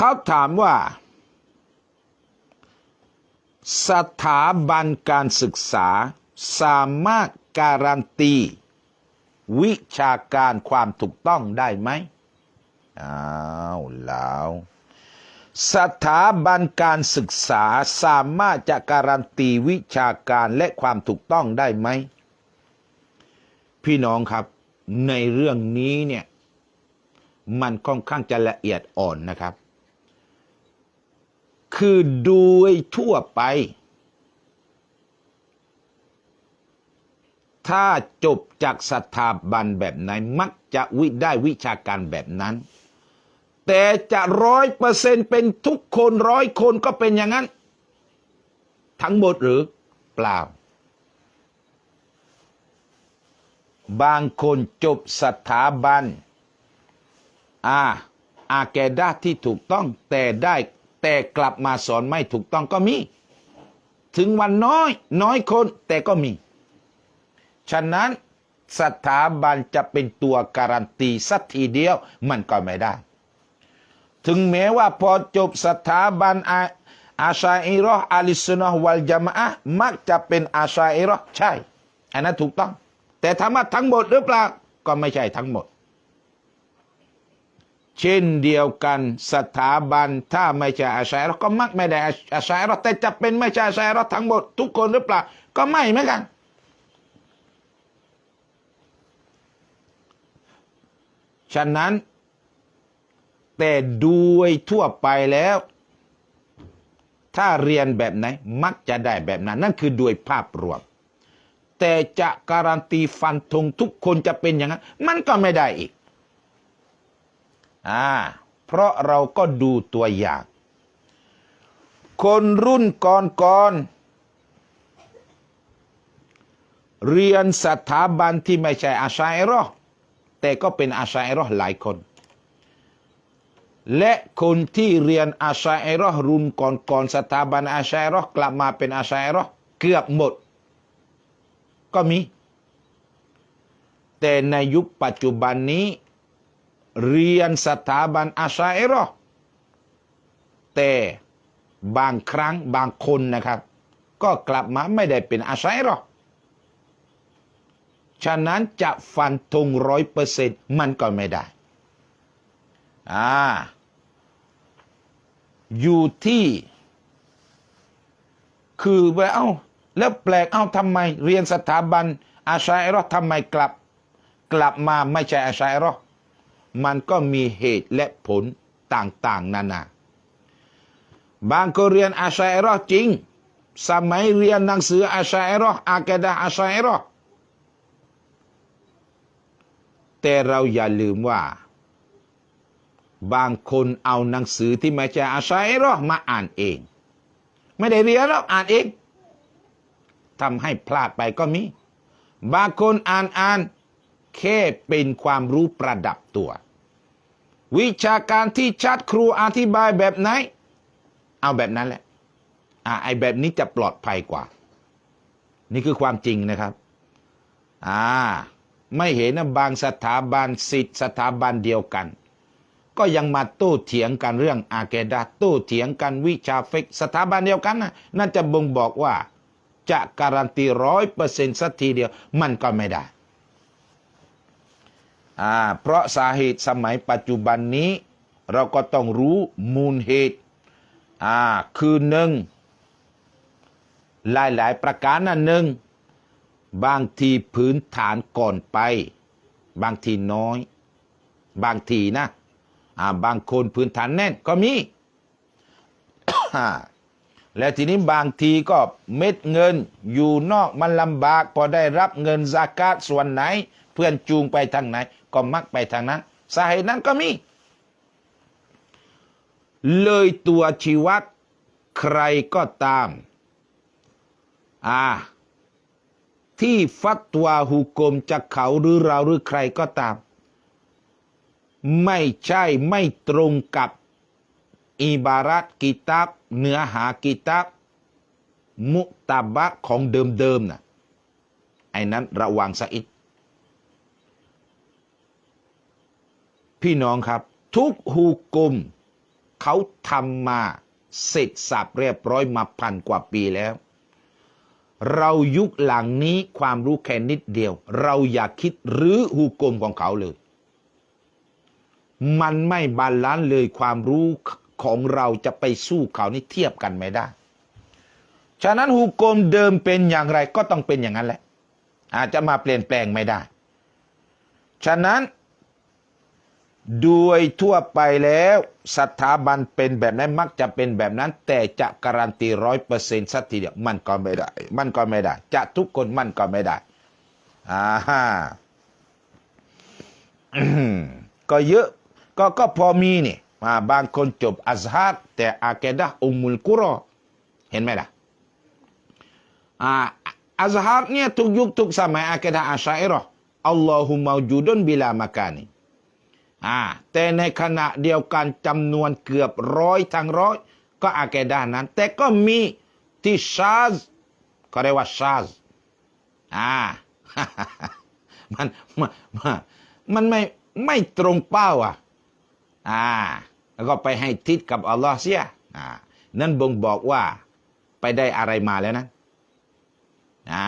เขาถามว่า สถาบันการศึกษาสามารถการันตี วิชาการความถูกต้องได้ไหมอ้าวแล้วสถาบันการศึกษาสามารถจะการันตีวิชาการและความถูกต้องได้ไหม พี่น้องครับในเรื่องนี้เนี่ย มันค่อนข้างจะละเอียดอ่อนนะครับ คือโดยทั่วไป ถ้าจบจากสถาบันแบบไหนมักจะวิได้วิชาการแบบนั้น แต่จะร้อยเปอร์เซ็นเป็นทุกคนร้อยคนก็เป็นอย่างนั้น ทั้งหมดหรือเปล่า บางคนจบสถาบันอาอาแกด้าที่ถูกต้องแต่ได้ แต่กลับมาสอนไม่ถูกต้องก็มี ถึงวันน้อย น้อยคนแต่ก็มี ฉะนั้นสถาบันจะเป็นตัวการันตีสักทีเดียวมันก็ไม่ได้ ถึงแม้ว่าพอจบสถาบันอาอาชาอิรอห์อาลิสุนนะห์วัลจามะฮ์มักจะเป็นอาชาอิรอห์ใช่ อันนั้นถูกต้อง แต่ถามว่าทั้งหมดหรือเปล่าก็ไม่ใช่ทั้งหมด เช่นเดียวกันสถาบันถ้าไม่ใช่อาชัยเราก็มักไม่ได้อาชัยเราแต่จะเป็นไม่ใช่อาชัยเราทั้งหมดทุกคนหรือเปล่า ก็ไม่เหมือนกัน ฉะนั้น แต่ด้วยทั่วไปแล้ว ถ้าเรียนแบบไหน มักจะได้แบบนั้น นั่นคือโดยภาพรวม แต่จะการันตีฟันธงทุกคนจะเป็นอย่างนั้น มันก็ไม่ได้อีก อ่าเพราะเราก็ดูตัวอย่าง คนรุ่นก่อนๆเรียนสถาบันที่ไม่ใช่อาชัยรอแต่ก็เป็นอาชัยรอหลายคน และคนที่เรียนอาชัยรอรุ่นก่อนๆสถาบันอาชัยรอกลับมาเป็นอาชัยรอเกือบหมด ก็มี แต่ในยุคปัจจุบันนี้ เรียนสถาบันอาชัยรอแต่บางครั้งบางคนนะครับ ก็กลับมาไม่ได้เป็นอาชัยรอฉะนั้นจะฟันธงร้อยเปอร์เซ็นต์มันก็ไม่ได้ อ่า อยู่ที่ คือว่าเอ้า แล้วแปลก เอ้าทำไม เรียนสถาบันอาชัยรอทำไมกลับ กลับมาไม่ใช่อาชัยรอ มันก็มีเหตุและผลต่างๆ นานา บางก็เรียนอาชัยรอจริง สมัยเรียนหนังสืออาชัยรออากดะห์อาชัยรอแต่เราอย่าลืมว่า บางคนเอาหนังสือที่ม่ใช่อาชัยรอมาอ่านเอง ไม่ได้เรียนหรอกอ่านเองทำให้พลาดไปก็มี บางคนอ่านอ่านแค่เป็นความรู้ประดับตัว วิชาการที่ชัดครูอธิบายแบบไหน เอาแบบนั้นแหละอ่าไอแบบนี้จะปลอดภัยกว่า นี่คือความจริงนะครับ อ่า ไม่เห็นนะบางสถาบันสิทธิสถาบันเดียวกัน ก็ยังมาโต้เถียงกันเรื่องอาเกดาโต้เถียงกันวิชาเฟกสถาบันเดียวกันนะน่าจะบ่งบอกว่า จะการันตีร้อยเปอร์เซ็นต์สักทีเดียว มันก็ไม่ได้ อ่าเพราะสาเหตุสมัยปัจจุบันนี้ เราก็ต้องรู้มูลเหตุอ่าคือหนึ่งหลายๆ ประการนะหนึ่งบางทีพื้นฐานก่อนไป บางทีน้อย บางทีนะอ่าบางคนพื้นฐานแน่นก็มีและทีนี้บางทีก็เม็ดเงินอยู่นอกมันลำบาก พอได้รับเงินซากาตส่วนไหน เพื่อนจูงไปทางไหน ก็มักไปทางนั้น สาเหตุนั้นก็มี เลยตัวชีวัตใครก็ตามอ่าที่ฟัตวาหุกมจากเขาหรือเราหรือใครก็ตาม ไม่ใช่ไม่ตรงกับอิบารัตกิตาบเนื้อหากิตาบมุตาบะของเดิมๆนะไอ้นั้นระวังซะอีก พี่น้องครับ ทุกหุกกลมเขาทำมาเสร็จสับเรียบร้อยมาพันกว่าปีแล้ว เรายุคหลังนี้ความรู้แค่นิดเดียว เราอย่าคิดหรือหูกลมของเขาเลย มันไม่บาลานซ์เลยความรู้ของเราจะไปสู้เขานี่เทียบกันไม่ได้ ฉะนั้นหูกลมเดิมเป็นอย่างไรก็ต้องเป็นอย่างนั้นแหละ อาจจะมาเปลี่ยนแปลงไม่ได้ ฉะนั้น โดยทั่วไปแล้วสถาบันเป็นแบบนั้นมักจะเป็นแบบนั้น แต่จะการันตีร้อยเปอร์เซ็นต์สักทีเดียวมันก็ไม่ได้ มันก็ไม่ได้ จะทุกคนมันก็ไม่ได้อ่าฮะก็เยอะก็ก็พอมีนี่มาบางคนจบอัซฮัดแต่อาเกดะอุมุลกุรอเห็นไหมล่ะอ่าอัซฮัดเนี่ยทุกยุคทุกสมัยอาเกดะอาชัยรออัลลอฮุมาวจูดุนบิลามากานี อ่าแต่ในขณะเดียวกันจำนวนเกือบร้อยทั้งร้อยก็อาเกดานั้น แต่ก็มีที่ชาซก็เรียกว่าชาซอ่ามันมันมันมันไม่ไม่ตรงเป้าอะอ่าแล้วก็ไปให้ทิศกับอัลลอฮ์เสียอ่านั่นบ่งบอกว่าไปได้อะไรมาแล้วนะอ่า